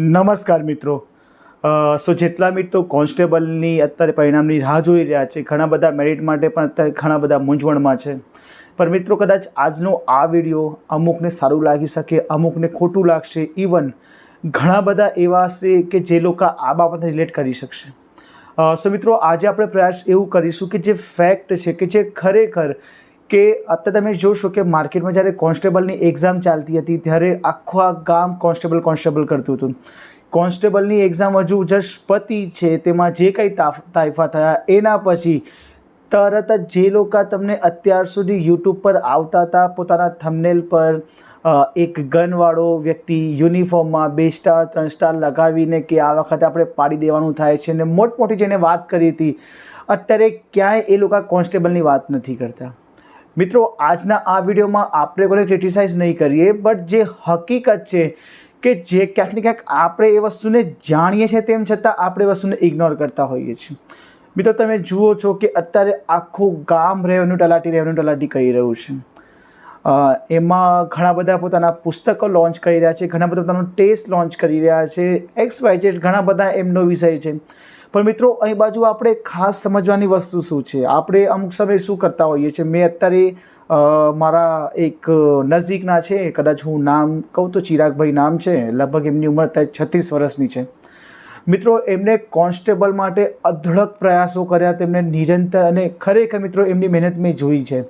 નમસ્કાર મિત્રો. સો જેટલા મિત્રો કોન્સ્ટેબલની અત્યારે પરિણામની રાહ જોઈ રહ્યા છે, ઘણા બધા મેરિટ માટે પણ અત્યારે ઘણા બધા મૂંઝવણમાં છે. પણ મિત્રો કદાચ આજનો આ વીડિયો અમુકને સારું લાગી શકે, અમુકને ખોટું લાગશે ઇવન ઘણા બધા એવા છે કે જે લોકો આ બાબતને રિલેટ કરી શકશે. સો મિત્રો આજે આપણે પ્રયાસ એવું કરીશું કે જે ફેક્ટ છે, કે જે ખરેખર કે અત્યારે તમે જોશો કે માર્કેટમાં જ્યારે કોન્સ્ટેબલની એક્ઝામ ચાલતી હતી, ત્યારે આખું આ ગામ કોન્સ્ટેબલ કોન્સ્ટેબલ કરતું હતું. કોન્સ્ટેબલની એક્ઝામ હજુ જસ્ટ પતી છે, તેમાં જે કંઈ તાઇફા થયા, એના પછી તરત જ જે લોકો તમને અત્યાર સુધી યુટ્યુબ પર આવતા હતા, પોતાના થંબનેલ પર એક ગનવાળો વ્યક્તિ યુનિફોર્મમાં બે સ્ટાર ત્રણ સ્ટાર લગાવીને કે આ વખતે આપણે પાડી દેવાનું થાય છે ને, મોટમોટી જેને વાત કરી હતી, અત્યારે ક્યાંય એ લોકો કોન્સ્ટેબલની વાત નથી કરતા. મિત્રો, આજના આ વિડીયોમાં આપણે કોઈ ક્રિટિસાઇઝ નહીં કરીએ બટ જે હકીકત છે કે જે ક્યાંક ને ક્યાંક આપણે એ વસ્તુને જાણીએ છીએ, તેમ છતાં આપણે એ વસ્તુને ઇગ્નોર કરતા હોઈએ છીએ. મિત્રો, તમે જુઓ છો કે અત્યારે આખું ગામ રેવન્યુ તલાટી રેવન્યુ તલાટી કહી રહ્યું છે. એમાં ઘણા બધા પોતાના પુસ્તકો લોન્ચ કરી રહ્યા છે, ઘણા બધા પોતાનો ટેસ્ટ લોન્ચ કરી રહ્યા છે એક્સ વાય ઘણા બધા એમનો વિષય છે. પણ મિત્રો, અહીં બાજુ આપણે ખાસ સમજવાની વસ્તુ શું છે? આપણે અમુક સમયે શું કરતા હોઈએ છીએ? મેં અત્યારે મારા એક નજીકના છે, કદાચ હું નામ કહું તો ચિરાગભાઈ નામ છે, લગભગ એમની ઉંમર છત્રીસ વર્ષની છે. મિત્રો, એમને કોન્સ્ટેબલ માટે અઢળક પ્રયાસો કર્યા, તેમને નિરંતર અને ખરેખર મિત્રો એમની મહેનત મેં જોઈ છે.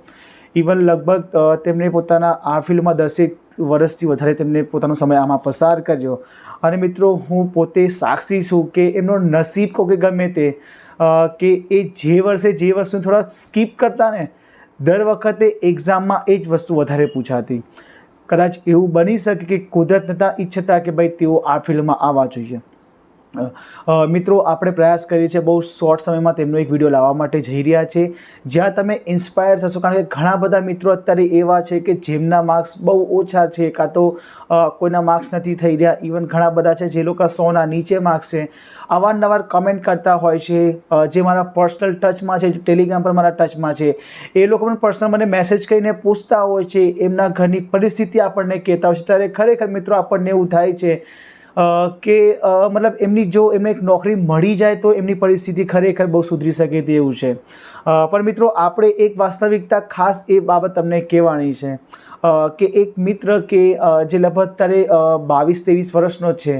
ઇવન લગભગ તેમણે પોતાના આ ફિલ્ડમાં દસેક વર્ષથી વધારે તેમને પોતાનો સમય આમાં પસાર કર્યો. અને મિત્રો, હું પોતે સાક્ષી છું કે એમનો નસીબ કહો કે ગમે તે કે એ જે વર્ષે જે વસ્તુ થોડા સ્કીપ કરતા ને, દર વખતે એક્ઝામમાં એ જ વસ્તુ વધારે પૂછાતી. કદાચ એવું બની શકે કે કુદરત નતા ઈચ્છતા કે ભાઈ તેઓ આ ફિલ્ડમાં આવવા જોઈએ. મિત્રો, આપણે પ્રયાસ કરીએ છીએ બહુ શોર્ટ સમયમાં તેમનો એક વીડિયો લાવવા માટે જઈ રહ્યા છે. જ્યાં તમે ઇન્સ્પાયર થશો, કારણ કે ઘણા બધા મિત્રો અત્યારે એવા છે કે જેમના માર્ક્સ બહુ ઓછા છે, કાં તો કોઈના માર્ક્સ નથી થઈ રહ્યા. ઇવન ઘણા બધા છે જે લોકો સોના નીચે માર્ક્સ છે. અવારનવાર કમેન્ટ કરતા હોય છે જે મારા પર્સનલ ટચમાં છે ટેલિગ્રામ પર મારા ટચમાં છે. એ લોકો પણ પર્સનલ મને મેસેજ કરીને પૂછતા હોય છે. એમના ઘરની પરિસ્થિતિ આપણને કહેતા હોય છે. ત્યારે ખરેખર મિત્રો આપણને એવું થાય છે કે મતલબ એમની જો એમને એક નોકરી મળી જાય તો એમની પરિસ્થિતિ ખરેખર બહુ સુધરી શકે તેવું છે. પણ મિત્રો આપણે એક વાસ્તવિકતા ખાસ એ બાબત તમને કહેવાની છે. કે એક મિત્ર કે જે લગભગ અત્યારે બાવીસ ત્રેવીસ વર્ષનો છે.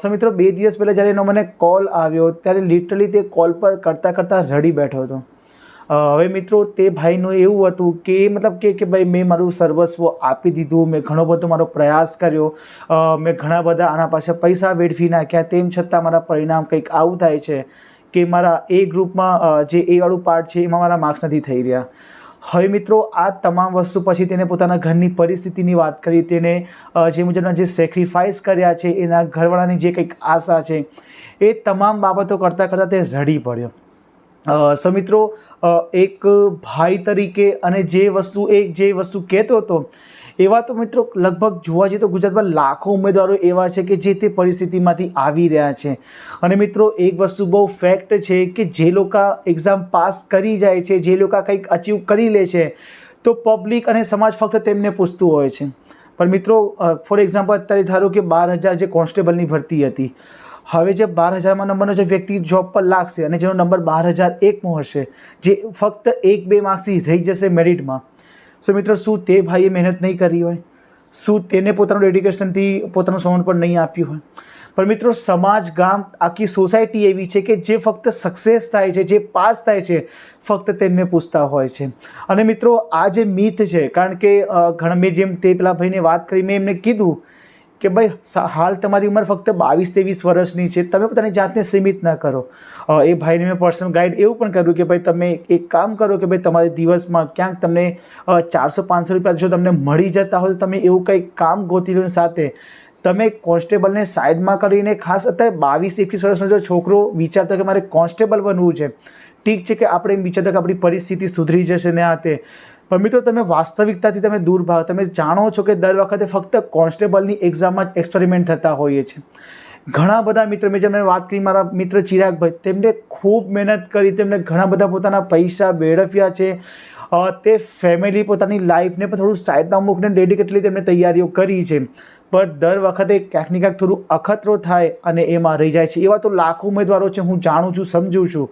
સો મિત્રો બે દિવસ પહેલાં જ્યારે એનો મને કોલ આવ્યો ત્યારે લિટરલી તે કોલ પર કરતાં કરતાં રડી બેઠો હતો. હવે મિત્રો તે ભાઈનું એવું હતું કે, મતલબ કે કે ભાઈ મેં મારું સર્વસ્વ આપી દીધું, મેં ઘણો બધો મારો પ્રયાસ કર્યો મેં ઘણા બધા આના પાછળ પૈસા વેડફી નાખ્યા, તેમ છતાં મારા પરિણામ કંઈક આવું થાય છે કે મારા એ ગ્રુપમાં જે એ વાળું પાર્ટ છે એમાં મારા માર્ક્સ નથી થઈ રહ્યા. હવે મિત્રો, આ તમામ વસ્તુ પછી તેને પોતાના ઘરની પરિસ્થિતિની વાત કરી, તેને જે મુજબના જે સેક્રિફાઈસ કર્યા છે, એના ઘરવાળાની જે કંઈક આશા છે, એ તમામ બાબતો કરતાં કરતાં તે રડી પડ્યો. અ, સો મિત્રો એક ભાઈ તરીકે અને જે વસ્તુ એ જે વસ્તુ કહેતો હતો એવા તો મિત્રો લગભગ જોવા જઈએ તો ગુજરાતમાં લાખો ઉમેદવારો એવા છે કે જે તે પરિસ્થિતિમાંથી આવી રહ્યા છે. અને મિત્રો એક વસ્તુ બહુ ફેક્ટ છે કે જે લોકો એક્ઝામ પાસ કરી જાય છે જે લોકો કંઈક અચીવ કરી લે છે તો પબ્લિક અને સમાજ ફક્ત તેમને પૂછતું હોય છે. પણ મિત્રો ફોર એક્ઝામ્પલ અત્યારે ધારો કે બાર હજાર જે કોન્સ્ટેબલની ભરતી હતી હવે જે બાર હજારમાં નંબરનો જે વ્યક્તિ જોબ પર લાગશે અને જેનો નંબર બાર હજાર એકમાં હશે, જે ફક્ત એક બે માર્ક્સથી રહી જશે મેરિટમાં સો મિત્રો, શું તે ભાઈએ મહેનત નહીં કરી હોય? શું તેને પોતાનું ડેડિકેશનથી પોતાનું સમર્પણ નહીં આપ્યું હોય? પણ મિત્રો, સમાજ, ગામ, આખી સોસાયટી એવી છે કે જે ફક્ત સક્સેસ થાય છે, જે પાસ થાય છે, ફક્ત તેમને પૂછતા હોય છે. અને મિત્રો, આ જે મિથ છે, કારણ કે ઘણા મેં જેમ તે પેલા ભાઈને વાત કરી, મેં એમને કીધું કે ભાઈ હાલ તમારી ઉંમર ફક્ત બાવીસ ત્રેવીસ વર્ષની છે, તમે પોતાની જાતને સીમિત ના કરો. એ ભાઈને મેં પર્સનલ ગાઈડ એવું પણ કર્યું કે ભાઈ, તમે એક કામ કરો કે ભાઈ, તમારે દિવસમાં ક્યાંક તમને ચારસો પાંચસો રૂપિયા જો તમને મળી જતા હોય, તો તમે એવું કંઈક કામ ગોતી લો સાથે. તમે કોન્સ્ટેબલને સાઈડમાં કરીને ખાસ અત્યારે બાવીસ, એકવીસ વર્ષનો જો છોકરો વિચારતો કે મારે કોન્સ્ટેબલ બનવું છે ઠીક છે કે આપણે એમ વિચારતા કે આપણી પરિસ્થિતિ સુધરી જશે ને આ તે. પણ મિત્રો, તમે વાસ્તવિકતાથી તમે દૂર ભાવ. તમે જાણો છો કે દર વખતે ફક્ત કોન્સ્ટેબલની એક્ઝામમાં જ એક્સપેરિમેન્ટ થતા હોઈએ છે. ઘણા બધા મિત્રો, મેં જેમને વાત કરી, મારા મિત્ર ચિરાગભાઈ, તેમને ખૂબ મહેનત કરી તેમણે ઘણા બધા પોતાના પૈસા વેડફ્યા છે. તે ફેમિલી પોતાની લાઈફને પણ થોડું સાઈડમાં મૂકીને ડેડિકેટલી તેમણે તૈયારીઓ કરી છે. પણ દર વખતે ક્યાંક ને ક્યાંક થોડું અખતરો થાય અને એમાં રહી જાય છે. એવા તો લાખો ઉમેદવારો છે, હું જાણું છું, સમજું છું.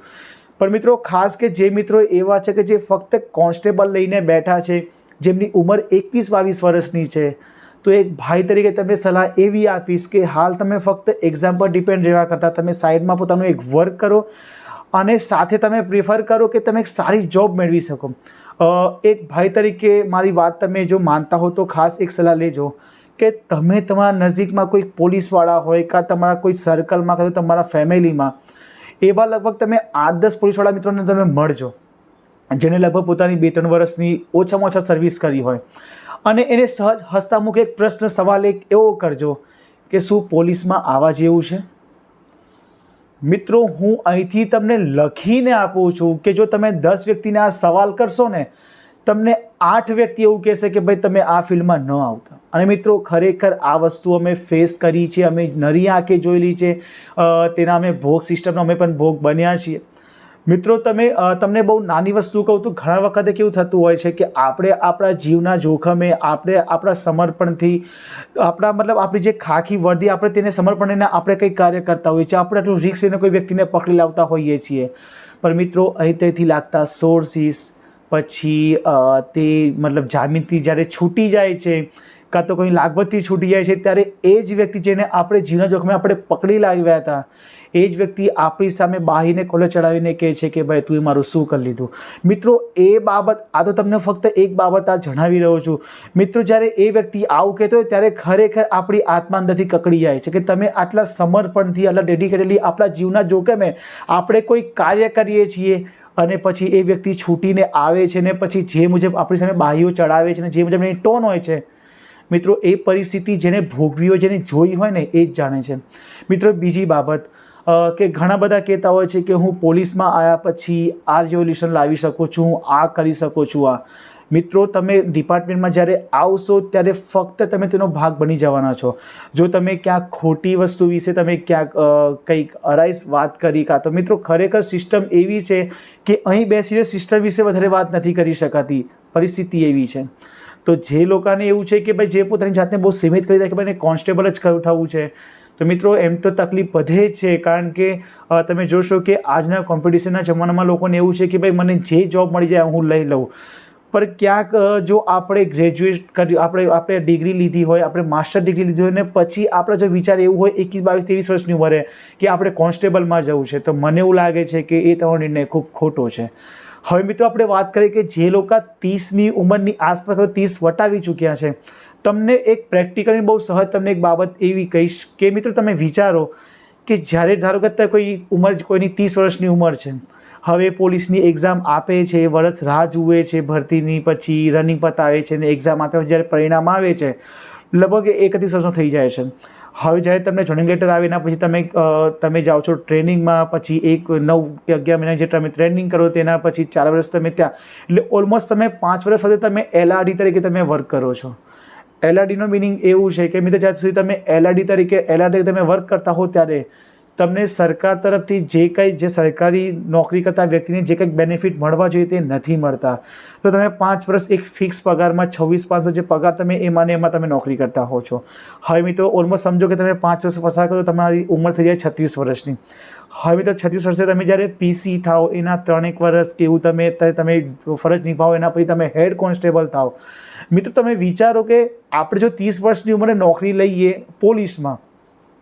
પણ મિત્રો, ખાસ કે જે મિત્રો એવા છે કે જે ફક્ત કોન્સ્ટેબલ લઈને બેઠા છે, જેમની ઉંમર એકવીસ બાવીસ વર્ષની છે, તો એક ભાઈ તરીકે તમે સલાહ એવી આપીશ કે હાલ તમે ફક્ત એક્ઝામ પર ડિપેન્ડ રહેવા કરતાં, તમે સાઈડમાં પોતાનું એક વર્ક કરો અને સાથે તમે પ્રિફર કરો કે તમે એક સારી જોબ મેળવી શકો. એક ભાઈ તરીકે મારી વાત તમે જો માનતા હો તો ખાસ એક સલાહ લેજો કે તમે તમારા નજીકમાં કોઈ પોલીસવાળા હોય કાં તમારા કોઈ સર્કલમાં કાં તો તમારા ફેમિલીમાં એવા લગભગ તમે આઠ દસ પોલીસવાળા મિત્રોને તમે મળજો, જેને લગભગ પોતાની બે ત્રણ વર્ષની ઓછામાં ઓછા સર્વિસ કરી હોય. અને એને સહજ હસ્તામુખ એક પ્રશ્ન, સવાલ એક એવો કરજો કે શું પોલીસમાં આવા જેવું છે? મિત્રો, હું અહીંથી તમને લખીને આપું છું કે જો તમે દસ વ્યક્તિને આ સવાલ કરશો ને તમને આઠ વ્યક્તિ એવું કહેશે કે ભાઈ તમે આ ફિલ્ડમાં ન આવતા. અને મિત્રો, ખરેખર આ વસ્તુ અમે ફેસ કરી છે, અમે નરી આંખે જોયેલી છે. તેના અમે ભોગ સિસ્ટમનો અમે પણ ભોગ બન્યા છીએ. મિત્રો, તમે તમને બહુ નાની વસ્તુ કહું તો ઘણા વખતે કેવું થતું હોય છે કે આપણે આપણા જીવના જોખમે, આપણે આપણા સમર્પણથી, આપણા મતલબ આપણી જે ખાખી વર્દી, આપણે તેને સમર્પણને આપણે કંઈક કાર્ય કરતા હોઈએ છીએ. આપણે આટલું રિક્સ લઈને કોઈ વ્યક્તિને પકડી લાવતા હોઈએ છીએ. પણ મિત્રો અહીં તેથી લાગતા સોર્સિસ પછી તે મતલબ જામીનથી જ્યારે છૂટી જાય છે, કાં તો કોઈ લાગવતથી છૂટી જાય છે, ત્યારે એ જ વ્યક્તિ જેને આપણે જીવના જોખમે આપણે પકડી લાવ્યા હતા, એ જ વ્યક્તિ આપણી સામે બાહીને કોલે ચડાવીને કહે છે કે, ભાઈ, તું મારું શું કરી લીધું? મિત્રો, એ બાબત, આ તો તમને ફક્ત એક બાબત આ જણાવી રહ્યો છું. મિત્રો, જ્યારે એ વ્યક્તિ આવું કહેતો હોય, ત્યારે ખરેખર આપણી આત્મા અંદરથી કકડી જાય છે કે, તમે આટલા સમર્પણથી, આટલા ડેડિકેટેડલી આપણા જીવના જોખમે આપણે કોઈ કાર્ય કરીએ છીએ અને પછી એ વ્યક્તિ છૂટીને આવે છે ને પછી જે મુજબ આપણી સામે બાહીઓ ચડાવે છે ને જે મુજબ એની ટોન હોય છે, મિત્રો એ પરિસ્થિતિ જેને ભોગવી હોય જેને જોઈ હોય ને એ જ જાણે છે. મિત્રો બીજી બાબત કે ઘણા બધા કહેતા હોય છે કે હું પોલીસમાં આવ્યા પછી આ રિવોલ્યુશન લાવી શકું છું, આ કરી શકું છું, આ. મિત્રો, તમે ડિપાર્ટમેન્ટમાં જ્યારે આવશો, ત્યારે ફક્ત તમે તેનો ભાગ બની જવાના છો. જો તમે ક્યાંક ખોટી વસ્તુ વિશે તમે ક્યાંક કંઈક અરાઈસ વાત કરી કાં, તો મિત્રો, ખરેખર સિસ્ટમ એવી છે કે અહીં બેસીને સિસ્ટમ વિશે વધારે વાત નથી કરી શકાતી. પરિસ્થિતિ એવી છે. તો જે લોકોને એવું છે કે ભાઈ, જે પોતાની જાતને બહુ સીમિત કરી દે કે ભાઈ કોન્સ્ટેબલ જ થવું છે. તો મિત્રો, એમ તો તકલીફ વધે જ છે, કારણ કે તમે જોશો કે આજના કોમ્પિટિશનના જમાનામાં લોકોને એવું છે કે ભાઈ, મને જે જોબ મળી જાય, હું લઈ લઉં. પર ક્યાંક જો આપણે ગ્રેજ્યુએટ કર્યું આપણે આપણે ડિગ્રી લીધી હોય, આપણે માસ્ટર ડિગ્રી લીધી હોય ને પછી આપણે જો વિચાર એવું હોય, એકવીસ, બાવીસ, ત્રેવીસ વર્ષની ઉંમરે કે આપણે કોન્સ્ટેબલમાં જવું છે, તો મને એવું લાગે છે કે એ તમારો નિર્ણય ખૂબ ખોટો છે. હવે મિત્રો આપણે વાત કરીએ કે જે લોકો ત્રીસની ઉંમરની આસપાસ ત્રીસ વટાવી ચૂક્યા છે, તમને એક પ્રેક્ટિકલી બહુ સહજ તમને એક બાબત એવી કહીશ કે મિત્રો તમે વિચારો કે જ્યારે ધારો કે કોઈ ઉંમર કોઈની ત્રીસ વર્ષની ઉંમર છે, હવે પોલીસની એક્ઝામ આપે છે વર્ષ રાહ જુએ છે, ભરતીની પછી રનિંગ પતાવે છે ને એક્ઝામ આપે જ્યારે પરિણામ આવે છે, લગભગ એકત્રીસ વર્ષનો થઈ જાય છે. હવે જ્યારે તમને જોઈનિંગ લેટર આવે એના પછી તમે તમે જાઓ છો ટ્રેનિંગમાં, પછી એક નવ કે અગિયાર મહિના જે તમે ટ્રેનિંગ કરો, તેના પછી ચાર વર્ષ તમે ત્યાં, એટલે ઓલમોસ્ટ તમે પાંચ વર્ષ સુધી તમે એલઆરડી તરીકે તમે વર્ક કરો છો. એલઆરડીનો મિનિંગ એવું છે કે મિત્રો, જ્યાં સુધી તમે એલઆરડી તરીકે એલઆરડી તમે વર્ક કરતા હો ત્યારે તમને સરકાર તરફથી જે કંઈ, જે સરકારી નોકરી કરતા વ્યક્તિને જે કંઈક બેનિફિટ મળવા જોઈએ તે નથી મળતા. તો તમે પાંચ વર્ષ એક ફિક્સ પગારમાં છવ્વીસ, પાંચસો જે પગાર તમે એમાં ને એમાં તમે નોકરી કરતા હો છો. હવે મિત્રો ઓલમોસ્ટ સમજો કે તમે પાંચ વર્ષ પસાર કરો તમારી ઉંમર થઈ જાય છત્રીસ વર્ષની. હવે મિત્રો, છત્રીસ વર્ષે તમે જ્યારે પીસી થાઓ, એના ત્રણેક વર્ષ કે એવું તમે તમે ફરજ નિભાવો, એના પછી તમે હેડ કોન્સ્ટેબલ થાઓ. મિત્રો, તમે વિચારો કે આપણે જો ત્રીસ વર્ષની ઉંમરે નોકરી લઈએ પોલીસમાં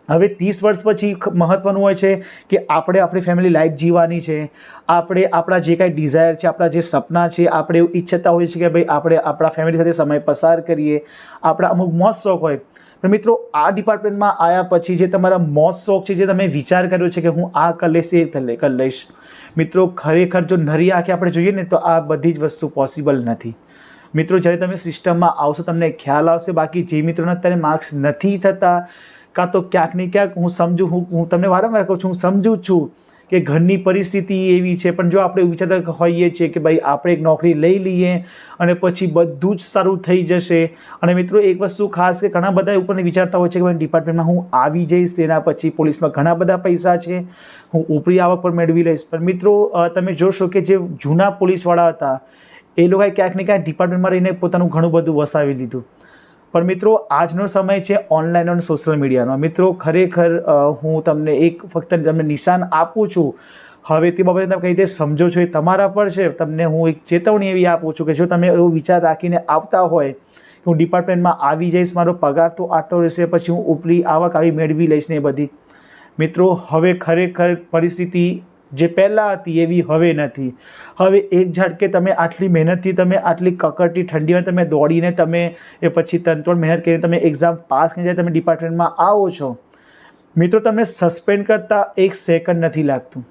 હવે ત્રીસ વર્ષ પછી મહત્ત્વનું હોય છે કે આપણે આપણી ફેમિલી લાઈફ જીવવાની છે. આપણે, આપણા જે કાંઈ ડિઝાયર છે, આપણા જે સપના છે, આપણે એવું ઈચ્છતા હોઈએ છીએ કે ભાઈ આપણે આપણા ફેમિલી સાથે સમય પસાર કરીએ. આપણા અમુક મોજ શોખ હોય. પણ મિત્રો, આ ડિપાર્ટમેન્ટમાં આવ્યા પછી જે તમારા મોજ શોખ છે, જે તમે વિચાર કર્યો છે કે હું આ કરી લઈશ એ કરી લઈશ. મિત્રો, ખરેખર જો નરી આંખે આપણે જોઈએ ને તો આ બધી જ વસ્તુ પોસિબલ નથી. મિત્રો, જ્યારે તમે સિસ્ટમમાં આવશો, તમને ખ્યાલ આવશે, બાકી જે મિત્રોના અત્યારે માર્ક્સ નથી થતા કાં તો ક્યાંક ને ક્યાંક હું સમજું, હું હું તમને વારંવાર કહું છું, હું સમજું છું કે ઘરની પરિસ્થિતિ એવી છે. પણ જો આપણે વિચારતા હોઈએ છીએ કે ભાઈ આપણે એક નોકરી લઈ લઈએ અને પછી બધું જ સારું થઈ જશે. અને મિત્રો એક વસ્તુ ખાસ કે ઘણા બધા ઉપર વિચારતા હોય છે કે ભાઈ ડિપાર્ટમેન્ટમાં હું આવી જઈશ, તેના પછી પોલીસમાં ઘણા બધા પૈસા છે. હું ઉપરી આવક પણ મેળવી લઈશ. પણ મિત્રો તમે જોશો કે જે જૂના પોલીસવાળા હતા, એ લોકોએ ક્યાંક ને ક્યાંક ડિપાર્ટમેન્ટમાં રહીને પોતાનું ઘણું બધું વસાવી લીધું. પણ મિત્રો, આજનો સમય છે ઓનલાઈન અને સોશિયલ મીડિયાનો મિત્રો, ખરેખર હું તમને એક ફક્ત તમને નિશાન આપું છું. હવે તે બાબતે તમે કઈ રીતે સમજો છો એ તમારા પર છે. તમને હું એક ચેતવણી એવી આપું છું કે જો તમે એવો વિચાર રાખીને આવતા હોય કે હું ડિપાર્ટમેન્ટમાં આવી જઈશ, મારો પગાર તો આટલો રહેશે, પછી હું ઉપરી આવક આવી મેળવી લઈશ ને એ બધી. મિત્રો, હવે ખરેખર પરિસ્થિતિ જે પહેલાં હતી એવી હવે નથી. હવે એક ઝાટકે તમે આટલી મહેનતથી તમે આટલી કકડતી ઠંડીમાં તમે દોડીને તમે એ પછી ત્રણ ત્રણ મહેનત કરીને તમે એક્ઝામ પાસ કરીને તમે ડિપાર્ટમેન્ટમાં આવો છો. મિત્રો, તમને સસ્પેન્ડ કરતાં એક સેકન્ડ નથી લાગતું.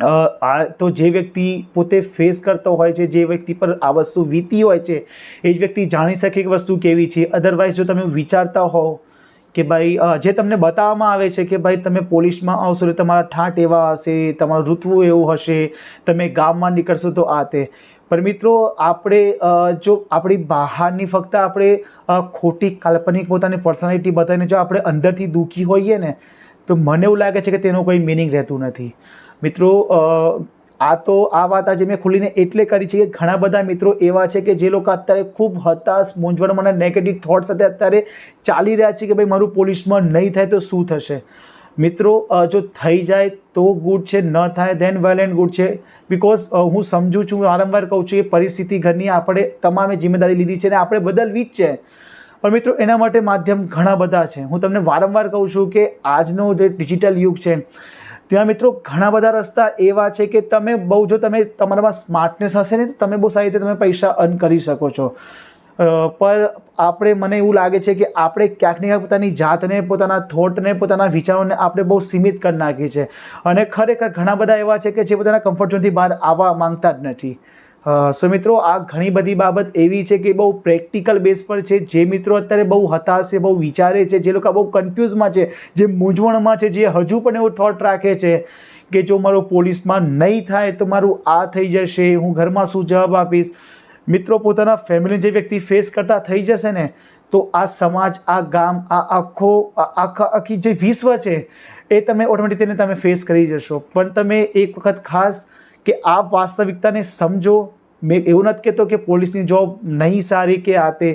આ તો જે વ્યક્તિ પોતે ફેસ કરતો હોય છે, જે વ્યક્તિ પર આ વસ્તુ વીતી હોય છે, એ જ વ્યક્તિ જાણી શકે કે વસ્તુ કેવી છે. અધરવાઇઝ જો તમે વિચારતા હોવ કે ભાઈ જે તમને બતાવવામાં આવે છે કે ભાઈ, તમે પોલીસમાં આવશો તો તમારા ઠાટ એવા હશે, તમારું ઋતવું એવું હશે, તમે ગામમાં નીકળશો તો આ તે. પણ મિત્રો, આપણે જો આપણી બહારની ફક્ત આપણે ખોટી કાલ્પનિક પોતાની પર્સનાલિટી બતાવીને જો આપણે અંદરથી દુઃખી હોઈએ ને, તો મને એવું લાગે છે કે તેનો કોઈ મિનિંગ રહેતું નથી. મિત્રો આ તો આ વાત આજે મેં ખુલીને એટલે કરી છે કે ઘણા બધા મિત્રો એવા છે કે જે લોકો અત્યારે ખૂબ હતાશ મૂંઝવણમાં નેગેટિવ થોટ સાથે અત્યારે ચાલી રહ્યા છે કે ભાઈ મારું પોલીસમાં નહીં થાય તો શું થશે? મિત્રો જો થઈ જાય તો ગુડ છે, ન થાય ધેન વેલ એન્ડ ગુડ છે બિકોઝ હું સમજુ છું વારંવાર કહું છું, એ પરિસ્થિતિ ઘરની આપણે તમામે જિમ્મેદારી લીધી છે અને આપણે બદલવી જ છે. પણ મિત્રો, એના માટે માધ્યમ ઘણા બધા છે. હું તમને વારંવાર કહું છું કે આજનો જે ડિજિટલ યુગ છે ત્યાં મિત્રો ઘણા બધા રસ્તા એવા છે કે તમે બહુ જો તમે તમારામાં સ્માર્ટનેસ હશે ને તો તમે બહુ સારી રીતે તમે પૈસા અર્ન કરી શકો છો. પર આપણે મને એવું લાગે છે કે આપણે ક્યાંક ને ક્યાંક પોતાની જાતને, પોતાના થોટને પોતાના વિચારોને આપણે બહુ સીમિત કરી નાખી છે અને ખરેખર ઘણા બધા એવા છે કે જે પોતાના કમ્ફર્ટ ઝોનથી બહાર આવવા માંગતા જ નથી. સો મિત્રો, આ ઘણી બધી બાબત એવી છે કે બહુ પ્રેક્ટિકલ બેઝ પર છે. જે મિત્રો અત્યારે બહુ હતાશ બહુ વિચારે છે, જે લોકો બહુ કન્ફ્યુઝમાં છે, જે મૂંઝવણમાં છે, જે હજુ પણ એવું થોટ રાખે છે કે જો મારું પોલીસમાં નહીં થાય તો મારું આ થઈ જશે, હું ઘરમાં શું જવાબ આપીશ? મિત્રો, પોતાના ફેમિલી જે વ્યક્તિ ફેસ કરતા થઈ જશે ને, તો આ સમાજ, આ ગામ, આ આખો આખા, આખી જે વિશ્વ છે, એ તમે ઓટોમેટિક તેને તમે ફેસ કરી જશો. પણ તમે એક વખત ખાસ કે આ વાસ્તવિકતાને સમજો. મેં એવું નથી કહેતો કે પોલીસની જોબ નહીં સારી કે આ તે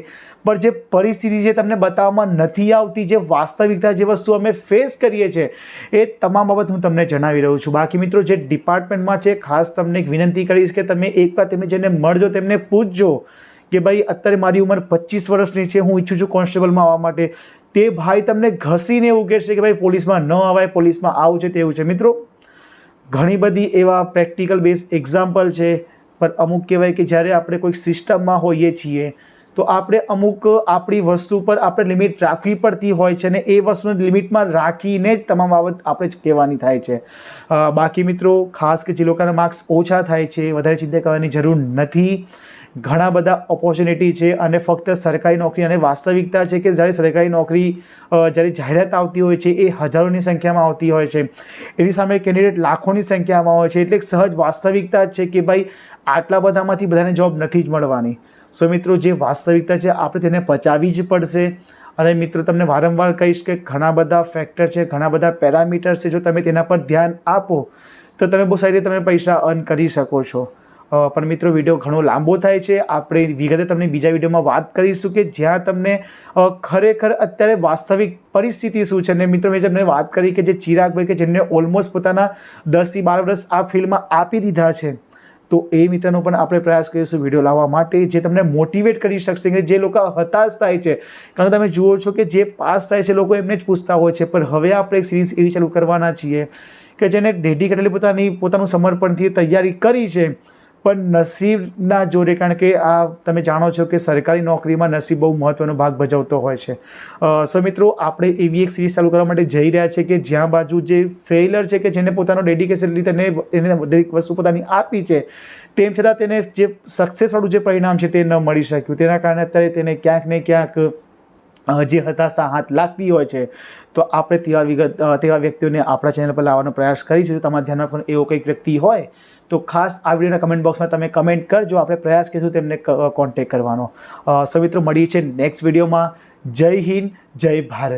પણ જે પરિસ્થિતિ છે તમને બતાવવામાં નથી આવતી, જે વાસ્તવિકતા જે વસ્તુ અમે ફેસ કરીએ છીએ, એ તમામ બાબત હું તમને જણાવી રહ્યો છું. બાકી મિત્રો, જે ડિપાર્ટમેન્ટમાં છે, ખાસ તમને એક વિનંતી કરીશ કે તમે એકવાર તેમને જેને મળજો, તેમને પૂછજો કે ભાઈ, અત્યારે મારી ઉંમર પચીસ વર્ષની છે, હું ઈચ્છું છું કોન્સ્ટેબલમાં આવવા માટે. તે ભાઈ તમને ઘસીને એવું કહેશે કે ભાઈ, પોલીસમાં ન આવાય પોલીસમાં આવું છે, તેવું છે. મિત્રો ઘણી બધી એવા પ્રેક્ટિકલ બેઝ એક્ઝામ્પલ છે પર અમુક કહેવાય કે જ્યારે આપણે કોઈક સિસ્ટમમાં હોઈએ છીએ, તો આપણે અમુક આપણી વસ્તુ પર આપણે લિમિટ રાખવી પડતી હોય છે અને એ વસ્તુને લિમિટમાં રાખીને જ તમામ બાબત આપણે જ કહેવાની થાય છે. બાકી મિત્રો, ખાસ કે જે લોકોના માર્ક્સ ઓછા થાય છે, વધારે ચિંતા કરવાની જરૂર નથી. ઘણા બધા ઓપોર્ચ્યુનિટી છે અને ફક્ત સરકારી નોકરી અને વાસ્તવિકતા છે કે જ્યારે સરકારી નોકરી જ્યારે જાહેરાત આવતી હોય છે એ હજારોની સંખ્યામાં આવતી હોય છે. એની સામે કેન્ડિડેટ લાખોની સંખ્યામાં હોય છે એટલે સહજ વાસ્તવિકતા છે કે ભાઈ આટલા બધામાંથી બધાને જોબ નથી જ મળવાની. સો મિત્રો, જે વાસ્તવિકતા છે આપણે તેને પચાવી જ પડશે. અને મિત્રો, તમને વારંવાર કહીશ કે ઘણા બધા ફેક્ટર છે, ઘણા બધા પેરામીટર્સ છે, જો તમે તેના પર ધ્યાન આપો, તો તમે બહુ સારી રીતે તમે પૈસા અર્ન કરી શકો છો. પણ મિત્રો, વીડિયો ઘણો લાંબો થાય છે. આપણે વિગતે તમને બીજા વિડીયોમાં વાત કરીશું કે જ્યાં તમને ખરેખર અત્યારે વાસ્તવિક પરિસ્થિતિ શું છે. અને મિત્રો, મેં તમને વાત કરી કે જે ચિરાગભાઈ કે જેમને ઓલમોસ્ટ પોતાના દસથી બાર વર્ષ આ ફિલ્ડમાં આપી દીધા છે, તો એ મિત્રનો પણ આપણે પ્રયાસ કરીશું વીડિયો લાવવા માટે, જે તમને મોટિવેટ કરી શકશે કે જે લોકો હતાશ થાય છે. કારણ તમે જુઓ છો કે જે પાસ થાય છે, લોકો એમને જ પૂછતા હોય છે. પણ હવે આપણે એક સિરીઝ એવી ચાલુ કરવાના છીએ કે જેને ડેડિકેટલી પોતાની, પોતાનું સમર્પણથી તૈયારી કરી છે. પણ નસીબના જોડે, કારણ કે આ તમે જાણો છો કે સરકારી નોકરીમાં નસીબ બહુ મહત્ત્વનો ભાગ ભજવતો હોય છે. સો મિત્રો, આપણે એવી એક સિરીઝ ચાલુ કરવા માટે જઈ રહ્યા છે કે જ્યાં બાજુ જે ફેઇલર છે કે જેને પોતાનો ડેડિકેશન રીતે એને દરેક વસ્તુ પોતાની આપી છે, તેમ છતાં તેને જે સક્સેસવાળું જે પરિણામ છે તે ન મળી શક્યું. તેના કારણે અત્યારે તેને ક્યાંક ને ક્યાંક જે હતાશા હાથ લાગતી હોય છે, તો આપણે તેવા વિગત તેવા વ્યક્તિઓને આપણા ચેનલ પર લાવવાનો પ્રયાસ કરીશું. તમારા ધ્યાનમાં પણ એવો કંઈક વ્યક્તિ હોય, તો ખાસ આ વિડીયોના કમેન્ટ બોક્સમાં તમે કમેન્ટ કરજો. આપણે પ્રયાસ કરીશું તેમને કોન્ટેક્ટ કરવાનો. સવિત્ર મળીએ છે નેક્સ્ટ વિડીયોમાં જય હિન્દ, જય ભારત.